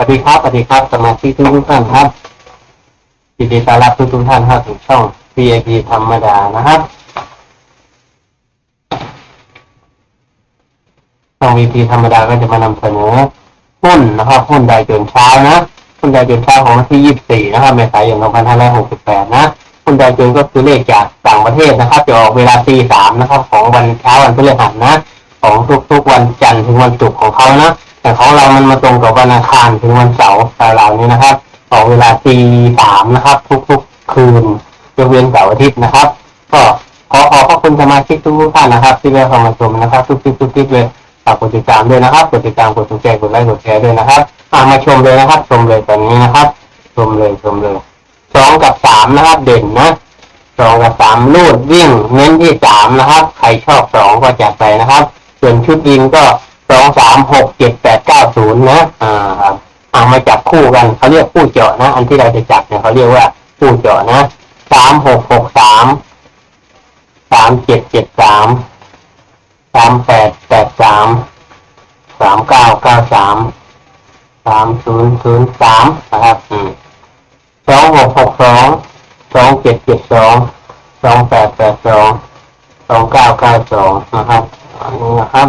วัสดีครับ สวัสดีครับ สมาชิกทุกท่านครับยินดีต้อนรับทุกทุกท่านเข้าสู่ช่อง VIP ธรรมดานะครับช่อง VIP ธรรมดาก็จะมานำเสนอหุ้นนะครับหุ้นใดจนเช้านะหุ้นใดจนเช้าของวันที่ 24 นะครับเมษายน 2568 นะหุ้นใดจนก็คือเลขจากต่างประเทศนะครับ จะออกเวลาตีสามนะครับ ของวันเช้าวันพฤหัสนะ ของทุกๆวันจันทร์ถึงวันศุกร์ของเขานะ แต่ของเรามันมาตรงกับวันอังคารถึงวันเสาร์แต่เรานี้นะครับออกเวลาตีสามนะครับ ทุกๆคืนยกเว้นเสาร์อาทิตย์นะครับ ก็ขอขอบพระคุณสมาชิกทุกท่านนะครับ ที่ได้เข้ามาชมนะครับ ทุกทิศทุกทิศเลยฝากกดติดตามด้วยนะครับกดติดตามกดถูกใจกดไลค์กดแชร์ด้วยนะครับอ่ามาชมเลยนะครับ ชมเลยตอนนี้นะครับ ชมเลยชมเลยสองกับสามนะครับ เด่นนะสองกับสามลูดวิ่งเน้นที่สามนะครับ ใครชอบสองก็จัดไปนะครับ ส่วนชุดยิงก็ สองสามหกเจ็ดแปดเก้าศูนย์นะอ่าครับเอามาจับคู่กันเขาเรียกคู่เจาะนะ อันที่เราจะจับเนี่ยเขาเรียกว่าคู่เจาะนะสามหกหกสามสามเจ็ดเจ็ดสามสามแปดแปดสามสามเก้าเก้าสามสามศูนย์ศูนย์สามนะครับสองหกหกสองสองเจ็ดเจ็ดสองสองแปดแปดสองสองเก้าเก้าสองนะครับอันนี้นะครับ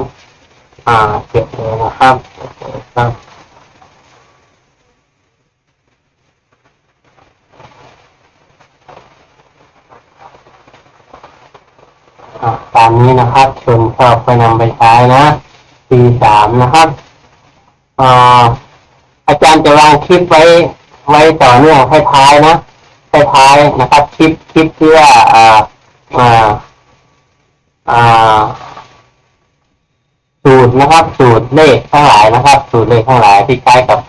อ่าเก็บเลยนะครับครับตามนี้นะครับชนชอบไปนำไปใช้นะปีสามนะครับอ่าอาจารย์จะวางคลิปไว้ไว้ต่อเนื่องท้ายๆนะท้ายๆนะครับ คลิปคลิปที่ว่าอ่าอ่าอ่า สูตรนะครับ สูตรเลขทั้งหลายนะครับ สูตรเลขทั้งหลายที่ใช้กับ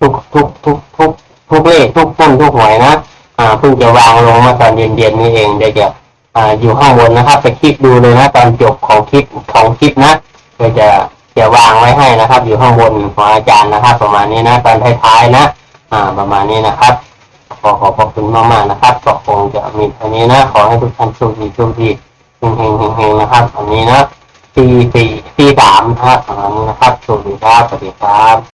ทุกทุกทุกทุกทุกเลขทุกต้นทุกหวยนะอ่าเพิ่งจะวางลงมาตอนเย็นๆนี่เองเดี๋ยวจะอ่าอยู่ข้างบนนะครับไปคลิกดูเลยนะตอนจบของคลิปของคลิปนะเดี๋ยวจะจะวางไว้ให้นะครับ อยู่ข้างบนของอาจารย์นะครับ ประมาณนี้นะตอนท้ายๆนะ อ่า ประมาณนี้นะครับขอขอบพระคุณมากๆนะครับก็คงจะมีเท่านี้นะ ขอให้ทุกท่านโชคดีโชคดีเฮงเฮงเฮงๆนะครับ อันนี้นะ ปีสี่ปีสามนะครับประมาณนี้นะครับสวัสดีครับสวัสดีครับ